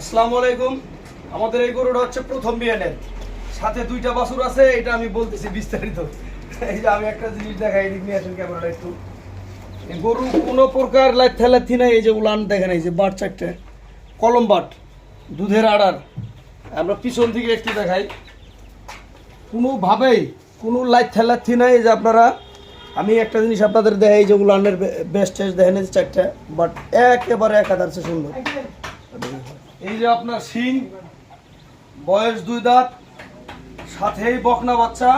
আসসালামু আলাইকুম। আমাদের এই গরুটা হচ্ছে প্রথম বিয়ানের সাথে দুইটা বাছুর আছে এটা আমি বলতেছি বিস্তারিত। এই যে আমি একটা জিনিস দেখাই এদিক নিয়ে আসেন ক্যামেরাটা একটু। গরু কোনো প্রকার লাইট থেলাথি নাই, এই যে উলান দেখেন, এই যে বাট চারটে, কলম বাট, দুধের আড়ার। আমরা পিছন থেকে একটু দেখাই। কোনোভাবেই কোনো লাইট থেলাথি নাই, এই যে আপনারা, আমি একটা জিনিস আপনাদের দেখাই যে উলানের বেস্ট টেস্ট দেখেন চারটে, বাট একেবারে একাধার চেয়ে সুন্দর। এই যে আপনার শিং, বয়স দুই দাঁত, সাথেই বকনা বাচ্চা,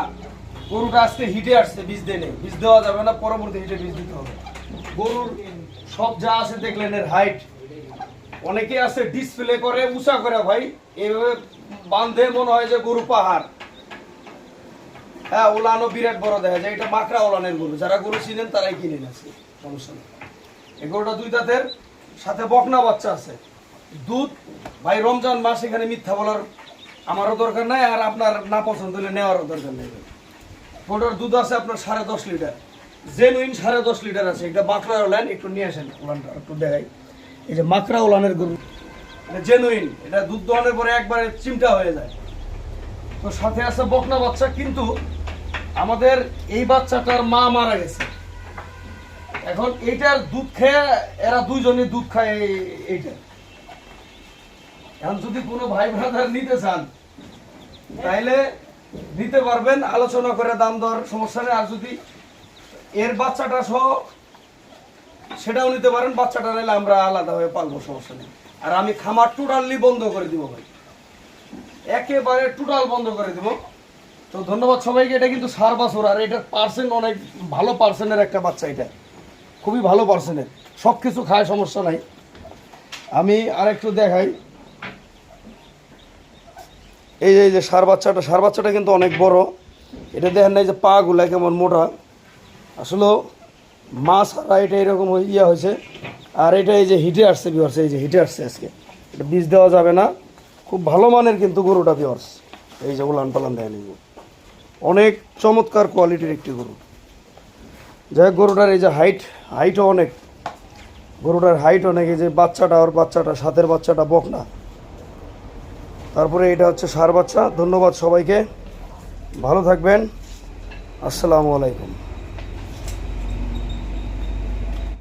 গরুটা আজকে হিটে আসছে বীজ দিয়ে নেই বীজ দেওয়া যাবে না পরবর্তী হিটে বীজ দিতে হবে। গরুর সব যা আছে দেখলেন এর হাইট অনেকে আছে ডিসপ্লে করে, উঁচা করে ভাই। এইভাবে বান্ধে মনে হয় যে গরু পাহাড়। হ্যাঁ ওলানো বিরাট বড় দেখা যায়। এটা মাকড়া ওলানের গরু। যারা গরু চিনেন তারাই কিনে আছে সমস্যা নেই। এই গরুটা দুই দাঁতের, সাথে বকনা বাচ্চা আছে। দুধ, ভাই, রমজান মাস এখানে মিথ্যা বলার আমারও দরকার নাই, আর আপনার না পছন্দ হলে নেওয়ারও দরকার নেই গরুটার দুধ আছে আপনার সাড়ে দশ লিটার। জেনুইন সাড়ে দশ লিটার আছে। এটা মাকড়া ওলান, একটু নিয়ে আসেন ওলানটা, একটু দেখাই। এই যে মাকড়া ওলানের গরু। জেনুইন এটা দুধ দোয়ানোর পরে একবারে চিমটা হয়ে যায়। তো সাথে আছে বকনা বাচ্চা, কিন্তু আমাদের এই বাচ্চাটার মা মারা গেছে। এখন এইটার দুধ খেয়ে এরা দুইজনে দুধ খায় এইটা। এখন যদি কোনো ভাই ব্রাদার নিতে চান, তাইলে নিতে পারবেন, আলোচনা করে দাম দর, সমস্যা নেই। আর যদি এর বাচ্চাটা সহ সেটাও নিতে পারেন, বাচ্চাটা নিলে আমরা আলাদা হয়ে পালবো, সমস্যা নেই। আর আমি খামার টোটালি বন্ধ করে দিব ভাই। একেবারে টোটাল বন্ধ করে দিব। তো ধন্যবাদ সবাইকে, এটা কিন্তু সার বাছর, আর এটার পার্সেন্ট অনেক ভালো পার্সেন্টের একটা বাচ্চা এটা। খুবই ভালো পার্সেন্টের। সব কিছু খায়, সমস্যা নাই। আমি আরেকটু দেখাই। এই যে এই যে সার বাচ্চাটা সার বাচ্চাটা কিন্তু অনেক বড়। এটা দেখেন না, এই যে পা গুলা কেমন মোটা। আসলে মাছ আর এটা এরকম ইয়ে হয়েছে। আর এটা এই যে হিটে আসছে বিওর্স এই যে হিটে আসছে আজকে। এটা বীজ দেওয়া যাবে না। খুব ভালো মানের কিন্তু গরুটা বিওর্স এই যে উলান পালান দেয় এই অনেক চমৎকার কোয়ালিটির একটি গরু। যাই গরুটার এই যে হাইট হাইটও অনেক। গরুটার হাইট অনেক, এই যে বাচ্চাটা, ওর বাচ্চাটা, সাথের বাচ্চাটা বকনা। তারপরে এটা হচ্ছে সার বাচ্চা। ধন্যবাদ সবাইকে। ভালো থাকবেন। আসসালামু আলাইকুম।